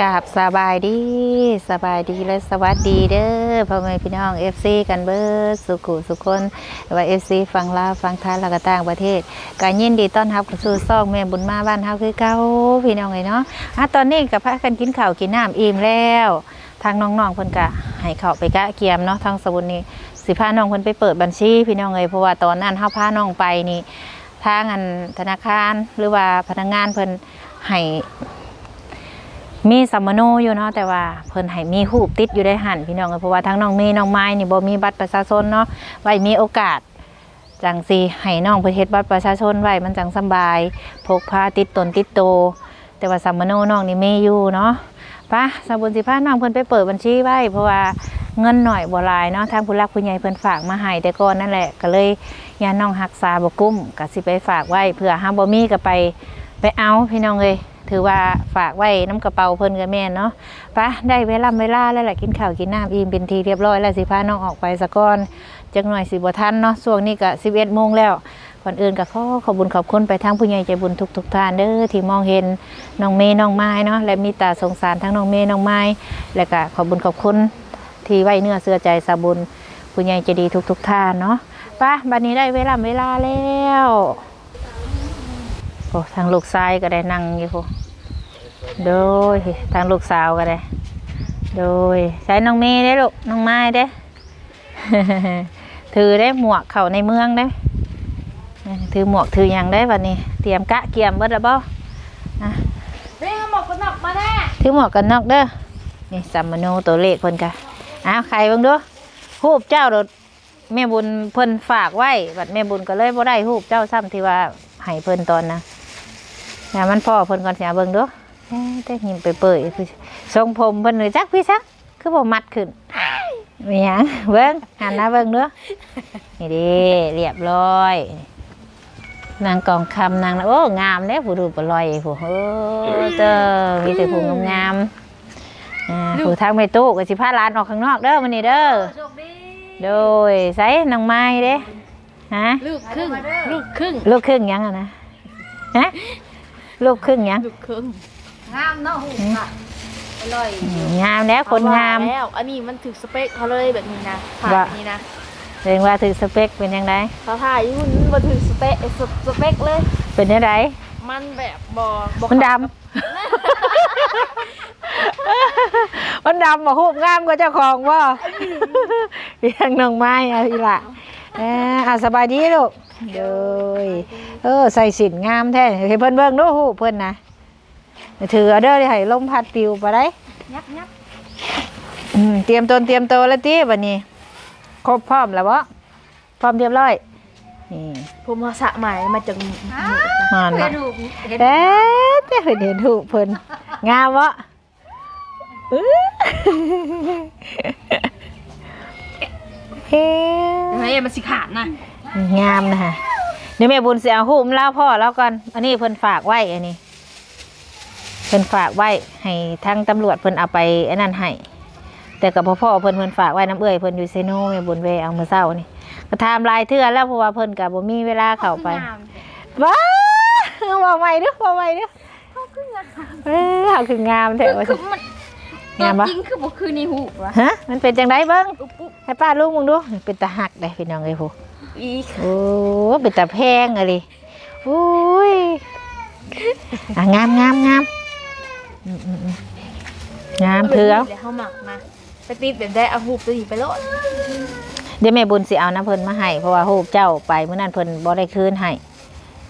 กราบสบายดีสบายดีและสวัสดีเด้อพ่อแม่พี่น้อง FC กันเบิดสุขุสุคนว่า FC ฟังลาวฟังไทยแล้วก็ต่างประเทศการยินดีต้อนรับสู่ซ่องแม่บุญมาบ้านเฮาคือเก่าพี่น้องเอ้ยเนาะอะตอนนี้ก็พากันกินข้าวกินน้ำอิ่มแล้ว ทางน้องๆเพิ่นก็ให้เข้าไปกะเกียมเนาะทางสบุนนี้สิพาน้องเพิ่นไปเปิดบัญชีพี่น้องเอ้ยเพราะว่าตอนนั้นเฮาพาน้องไปนี่ทางอันธนาคารหรือว่าพนักงานเพิ่น ให้มีสัมมโนอยู่เนาะแต่ว่าเพิ่นให้มีหูปติดอยู่ได้หันพี่น้องเอ้ยเพราะว่าทั้งน้องเมย์น้องไม้นี่บ่มีบัตรประชาชนเนาะไว้มีโอกาสจังสิให้น้องเพิ่นเฮ็ดบัตรประชาชนไว้มันจังสบาย พกพาติดตนติดโต แต่ว่าสัมมโนน้องนี่มีอยู่เนาะปะสาวบุญสิพาน้องเพิ่นไปเปิดบัญชีไว้ เพราะว่าเงินหน่อยบ่หลายเนาะทางผู้รักผู้ใหญ่เพิ่นฝากมาให้แต่ก่อนนั่นแหละก็เลยยาน้องรักษาบ่กุ้มก็สิไปฝากไว้เผื่อหาบ่มีก็ไป ไปเอาพี่น้องเอ้ยถือว่าฝากไว้น้ำกระเป๋าเพิ่นก็แม่เนาะปะได้เวลาเวลาแล้วแหละกินข้าวกินน้ำอิ่มเป็นทีเรียบร้อยแล้วสิพาน้องออกไปซะก่อนจักหน่อยสิบ่ทันเนาะช่วงนี้ก็11โมงแล้วก่อนอื่นก็ขอขอบคุญขอบคุณไปทั้งผู้ใหญ่ใจบุญทุกทุกท่านเด้อที่มองเห็นน้องเมย์น้องไม้เนาะและมีตาสงสารทั้งน้องเมย์น้องไม้และก็ขอบคุญขอบคุณที่ไว้เนื้อเสื้อใจสาบุญผู้ใหญ่ใจดีทุกทุกท่านเนาะป้าบัดนี้ได้เวลาเวลาแล้ว โอ้ทางลูกชายก็ได้นั่งอยู่โหโดยทางลูกสาวก็ได้ โดยใช้น้องเมย์ได้อลูกน้องไม้ได้อถือได้หมวกเข้าในเมืองได้อถือหมวกถืออย่างได้วันนี้ เตรียมกะเกียมเบิดแล้วบ่อะเร่งหมอกกันหนอกมาแน่ถือหมวกกันนอกเด้อนี่สัมมโนตัวเลขเพิ่นกะอ้าวใครเบิ่งดูฮูบเจ้าโดดแม่บุญเพิ่นฝากไว้บัดแม่บุญก็เลยบ่ได้ฮูบเจ้าซ้ำที่ว่าให้เพิ่นตอนนะ อย่ามันพ่อเพิ่นก่อนสิเอาเบิ่งดูเอ๊ะแต่หิมไปเปื่อยคือทรงผมเพิ่นเลยจักพี่ซักคือบ่มัดขึ้นมีหยังเบิ่งหันหน้าเบิ่งเด้อนี่เดิเรียบร้อยนางกองคำนางโอ้งามแล้วผู้ดูปลอยผู้เออเจ้ามีแต่ผู้งามๆอ่าผู้ทางไม่ตู้ก็สิพาหลานออกข้างนอกเด้อมื้อนี้เด้อโชคดีโดยใส่นางไม้เด้ฮะลูกครึ่งลูกครึ่งลูกครึ่งหยังอะนะฮะ ลูกครึ่งหยัง ลูกครึ่งงามเนาะหูค่ะอร่อยงามแล้วคนงามแล้วอันนี้มันถึกสเปคเขาเลยแบบนี้นะผ่านว่า นี้นะเรียกว่าถือสเปคเป็นยังไงเขาถ่ายอยุ่นมันถึกสเปคสสเปคเลย เป็นยังไงมันแบบบอบมันดำ มันดำบ่ฮูบงามกว่าเจ้าของบ่เรียงน้องไม้เอาอีหละ เออเอาสบายดีลูกโดยเออใส่สินงามแท้ให้เพิ่นเบิ่งดูฮู้เพิ่นนะถือเอาเด้อให้ลมพัดปลิวไปได้ยับยับอืมเตรียมตนเตรียมตัวแล้วติบัดนี้ ครบพร้อมแล้วบ่พร้อมเรียบร้อยนี่ผมมาสระใหม่มาจากมานเห็มานหูเห็นแต่แต่เพิ่นเห็นถูกเพิ่นงามวะอื้อเฮ้ ไงมันสิขาดนะงามนะฮะเดี๋ยวแม่บุญเสียหูมเล่าพ่อแล้วก่อนอันนี้เพิ่นฝากไว้อันนี้เพิ่นฝากไว้ให้ทางตำรวจเพิ่นเอาไปอันนั้นให้แต่กับพ่อเพิ่นเพิ่นฝากไว้น้ำเอื้อยเพิ่นอยู่เซโนแม่บุญเวเอามื้อเช้านี่ก็ทำลายเทื่อแล้วเพราะว่าเพิ่นก็บ่มีเวลาเข้าไปว้าว่าใหม่เด้อว่าใหม่เด้อเออเอาคืองามแท้ว่าคือมัน งามปะจริงคือบ่คือในหูวะฮะมันเป็นจังไดเบิ่งอุ๊บอุ๊บให้ป้าลุงมึงดูเป็นตาหักได้พี่น้องเอ้ยผู้อีกโอ้เป็นตาแพงอะไรโอ้ยอะงามงามงามอืมอืมอืมงามเถือเดี๋ยวเขาหมักมาไปติดแบบได้เอาหูตัวนี้ไปโลดเดี๋ยวแม่บุญสิเอาน้ำเพิ่นมาให้เพราะว่าฮูกเจ้าไปเมื่อนั้นเพิ่นบ่ได้คืนให้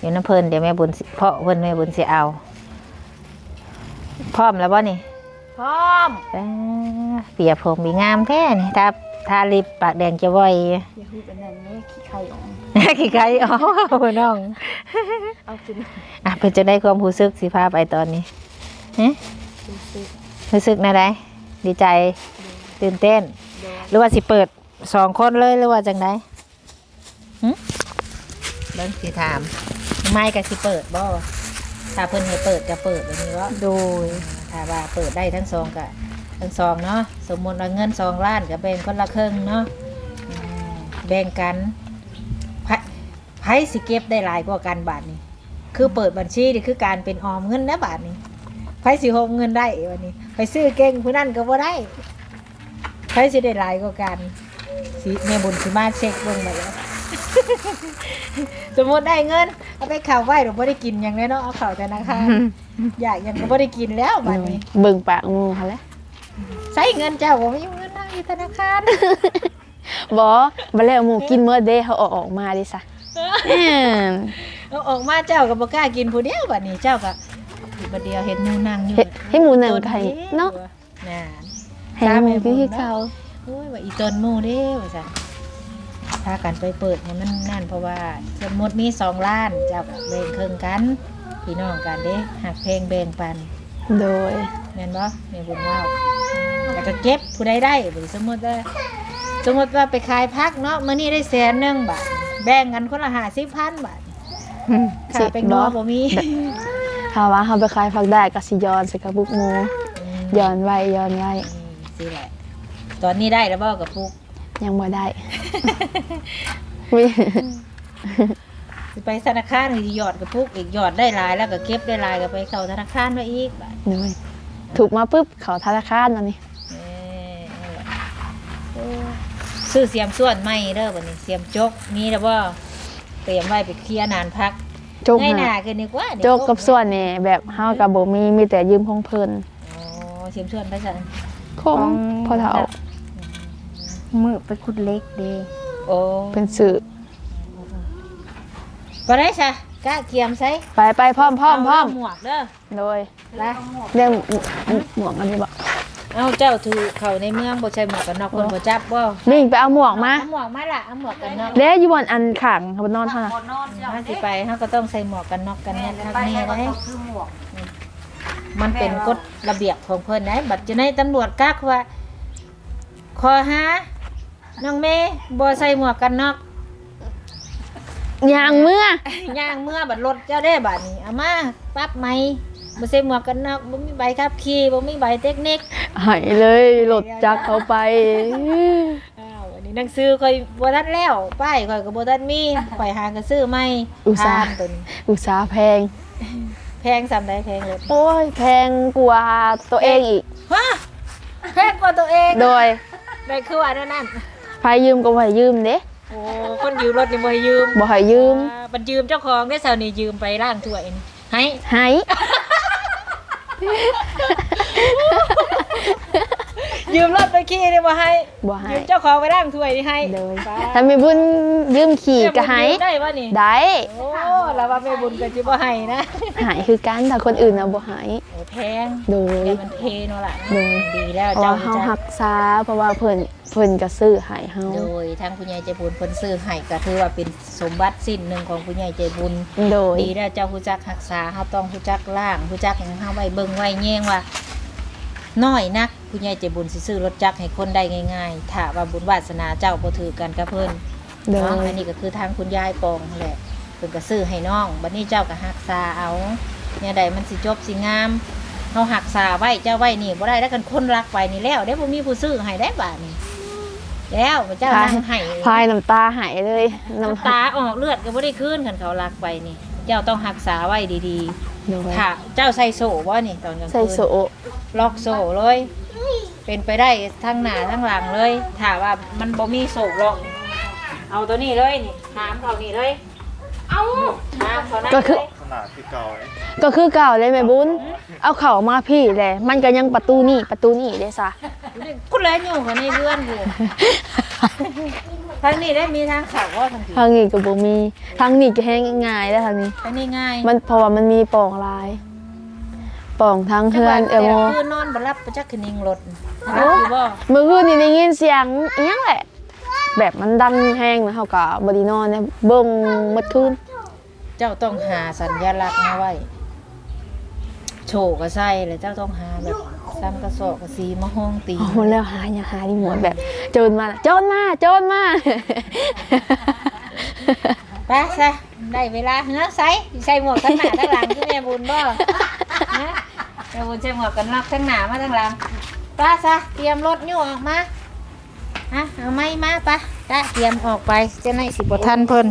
อยู่น้ำเพิ่นเดี๋ยวแม่บุญสิเพราะเพิ่นแม่บุญสิเอา พร้อมแล้วบ่นี่ พร้อมอ่าเปียผมมีงามแท้นี่ถ้าทาลิปปากแดงจะไวอย่าหูเป็นแบบนี้ขี้ไข่ออกขี้ไก่อ๋อน้องเอาขึ้นอะเป็นจะได้ความรู้สึกสิพาไปตอนนี้ฮะดูสิรู้สึกนะได้ดีใจตื่นเต้นโดนหรือว่าสิเปิดสองคนเลยหรือว่าจังไดหึเบิ่งสิถาม ไม่ก็สิเปิดบ่ถ้าเพิ่นให้เปิดก็เปิดแบบนี้ว่าโดย ถ้าว่าเปิดได้ทั้งสองก็ทั้งสองเนาะสมมติว่าเงินสองล้านก็แบ่งคนละครึ่งเนาะแบ่งกันไผไผสิเก็บได้หลายกว่ากันบาทนี้ คือเปิดบัญชีนี่คือการเป็นออมเงินนะบาทนี้ไปสิโฮมเงินได้วันนี้ไปซื้อเก่งผู้นั้นก็บ่ได้ไปสิได้หลายกว่ากันสิแม่บุญสิมาเช็คเบิ่งมาแล้ว สมมติได้เงิน เอาไปเข้าไว้หรือบ่ได้กินหยังแน่เนาะเอาเข้าธนาคารอยากหยังก็บ่ได้กินแล้วบัดนี้เบิ่งปากงูเขาแหล้วใช้เงินเจ้าบ่มีเงินทางอยู่ธนาคารบ่บ่แล้วหมูกินเมื่อเด้เขาเออกออกมาดิซะแม่นเอาออกมาเจ้าก็บ่กล้ากินผู้เดียวบัดนี้เจ้าก็อยู่บัดเดียวเห็นหมูนั่งอยู่เฮ็ดให้หมูหนึ่งไข่เนาะน่ะให้หมูพี่เขาโอ้ยว่าอีตนหมูเด้ว่าซั่น พากันไปเปิดให้มันนั่นเพราะว่าสมมติมีสองล้านเจ้าก็แบ่งครึ่งกันพี่น้องกันเด้หักเพลงแบ่งปันโดยแม่นบ่แม่บุญว่าวแล้วก็เก็บผู้ใดได้บ่สมมุติว่าสมมุติว่าไปขายพักเนาะมื้อนี้ได้แสนหนึงบาทแบ่งกันคนละ50,000บาทค่าเป็นนัวบ่มีถ้าว่าเขาไปขายผักได้ก็สิย้อนใส่กระปุกหมูย้อนไว้ย้อนไว้สิแหละตอนนี้ได้แล้วบ่กับพุก ยังบ่ได้วิสิไปธนาคารสิหยอดกับพุกอีกหยอดได้หลายแล้วก็เก็บได้หลายก็ไปเข้าธนาคารไว้อีกบาทโดยถูกมาปุ๊บเขาธนาคารอันนี้เอ้ยนั่นแหละโอ้ซื้อเสียมส่วนใหม่เด้อบัดนี้เสียมจกมีแล้วบ่เตรียมไว้ไปเคลียร์นานพักจกง่ายหหานาขึ้นดีกว่าโจกกับส่วนนี่แบบเฮากับบ่มีมีแต่ยืมของเพิ่นอ๋อเสียมส่วนไปสั่นของพ่อเฒ่า มือไปขุดเล็กเด้โอ้เป็นสื่อบ่ได้ซะกะเกียมใส่ไปไปพร้อมพร้อมพร้อมเาหมวกเด้อโดยละเรื่องหมวกอันนี้บ่เอาเจ้าถือเข้าในเมืองบ่ใส่หมวกกันน็อกคนบ่จับบ่ลิงไปเอาหมวกมาเอาหมวกมาล่ะเอาหมวกกันน็อกเด้อยู่บนอันข้างบนนอนเท่านั้นถ้าสิไปเฮาก็ต้องใส่หมวกกันน็อกกันแน่ทักแน่ได้มันเป็นกฎระเบียบของเพิ่นได้บัดจะในตำรวจกักว่าขอหา น้องเมย์บ่ใส่หมวกกันน็อกยางเมื่อย่างเมื่อบัดรถเจ้าได้บัดนี้เอามาปรับไหมบ่ใส่หมวกกันน็อกบ่มีใบขับขี่บ่มีใบเทคนิคหายเลยหลดจักเขาไปอ้าวอันนี้หนังสือค่อยบ่ทันแล้วป้ายค่อยก็บ่ทันมีข่อยหาก็ซื้อใหม่อุตส่าห์ผ่นตัวนี้อุตสาห์แพง แพงสำใดแพงรถโอ้ยแพงกว่าตัวเองอีกฮะแพงกว่าตัวเองโดยได้คือว่านั่นนั่น ไฟยืมก็บ่ให้ยืมเด้ โอ้คนยืมรถนี่บ่ให้ยืมบ่ให้ยืม อ่าบัดยืมเจ้าของได้เซานี่ยืมไปล้างถ้วยนี่ให้ให้ ยืมรถไปขี่นี่บ่ให้บ่ให้ ยืมเจ้าของไปล้างถ้วยนี่ให้โดยป้าถ้ามีบุญยืมขี่ก็ให้ แม่บุญยืมได้บ่นี่ได้โอ้แล้วว่าแม่บุญก็สิบ่ให้นะหายคือกันแต่คนอื่นน่ะบ่หายโอ้แพงโดย เดี๋ยวมันเพเนาะล่ะโดย ดีแล้วเพราะเจ้าว่าเฮารู้จัหักกษาเพราะว่าเพิ่น เพิ่นก็ซื้อให้เฮาโดยทางผู้ใหญ่ใจบุญเพิ่นซื้อให้ก็ถือว่าเป็นสมบัติสิ้นหนึ่งของผู้ใหญ่ใจบุญโดยดีแล้วเจ้าผู้จักรักษาเฮาต้องผู้จักล่างผู้จักหยังเฮาไว้เบิ่งไว้แยงว่าน้อยนักผู้ใหญ่ใจบุญสิซื้อรถจักรให้คนได้ง่ายๆถ้าว่าบุญวาสนาเจ้าบ่ถือกันกับเพิ่นโดเนาะยอันนี้ก็คือทางคุณยายปองนั่นแหละเพิ่นก็ซื้อให้น้องบัดนี้เจ้าก็รักษาเอาเนี่ยใดมันสิจบสิงามเฮารักษาไว้เจ้าไว้นี่บ่ได้แล้วกันคนรักไปนี่แล้วเด้บ่มีผู้ซื้อให้ได้บาดนี้ แล้วเจ้านั่งให้พายน้ำตาหายเลยน้ำน้ำตาออกเลือดก็บ่ได้คืนคันเขารักไปนี่ เจ้าต้องรักษาไว้ดีโดยๆถ้าเจ้าใส่โซ่บ่นี่ตอนกลางคืนใส่โซล็อกโซ่เลย เป็นไปได้ทั้งหน้าทั้งหลังเลยถ้าว่ามันบ่มีโซ่ล็อกเอาตัวนี้เลยนี่หามเขานี่เลยเอาหามเขานั่นก็คือเลยขนาดที่เก่าเลยก็คือเก่าเลยแม่บุญ เอาเข่ามาพี่แหละมันก็ยังประตูนี่ประตูนี่ได้ซะ คุณเลยอยู่กับในเรือนอยู่ทางนี้ได้มีทางเขาว่าทางที่ทางนี้ก็บ่มีทางนี้ก็แห้งง่ายแล้วทางนี้ทางนี้ง่าย มันเพราะว่ามันมีปล่องลายปล่องทั้งเฮือนเออโมคือนอนบ่รับประจักษ์คืนิงรถรับอยู่บ่เมื่อคืนนี่ได้ยินเสียงอีหยังแหละ แบบมันดังแห้งนะเฮาก็บ่ได้นอนเนี่ยเบิ่งหมดคืนเจ้าต้องหาสัญลักษณ์มาไว้โชว์ก็ใส่แล้วเจ้าต้องหาแบบ ซ้ำกระสอบกระสีมาห้องตีโอ้โหแล้วหาอย่าหาที่หมดแบบ โจรมาโจรมาโจรมา ไปซะได้เวลาเฮ้อใส่ใส่หมวกทั้งหน้าทั้งหลังคือแม่บุญบ่ฮะแม่บุญใส่หมวกกันน็อกทั้งหน้ามาทั้งหลังไป้าซะเตรียมรถยู่ออกมาฮะเอาไม้มาปะจ้าเตรียมออกไปเจะในสิบทันเพิ่น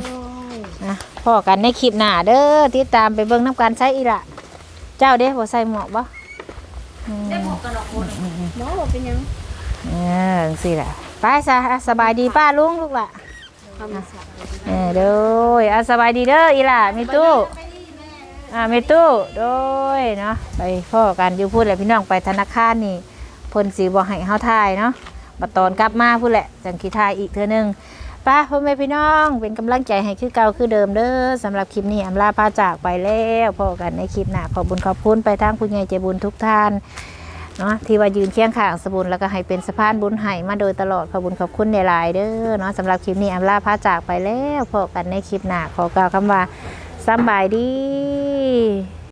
อะพ่อกันในคลิปหน้าเด้อติดตามไปเบิ่งน้ำกันใส่อีละเจ้าเด้บ่ใส่หมวกบ่ได้หมว กกันน็อกคนบ่ว่าเป็นหยังเออจังสิล่ะไปซะอะสบายดีป้าลุงลูกล่ะทำสัตว์เออโดยอะสบายดีเด้ออีหล่ะมีตู้อ่ามีตู้โดยเนาะไปพ่อกันอยู่พูดแหละพี่น้องไปธนาคารนี่เพิ่นสิบ่ให้เฮาทายเนาะบัดตอนกลับมาพูดแหละจังคิทายอีกเทื่อนึงไป้าพ่อแม่พี่น้องเป็นกำลังใจให้คือเก่าคือเดิมเด้อสำหรับคลิปนี้อำลาพาจากไปแล้วพอกันในคลิปหน้าขอบคุญขอบคุณไปทางผู้ใหญ่ใจบุญทุกท่าน เนาะที่ว่ายืนเคียงข้างสบุญแล้วก็ให้เป็นสะพานบุญให้มาโดยตลอดขอบคุญขอบคุณในหลายเด้อเนาะสำหรับคลิปนี้อำลาพาจากไปแล้วพบกันในคลิปหน้าขอกล่าวคำว่าสบายดี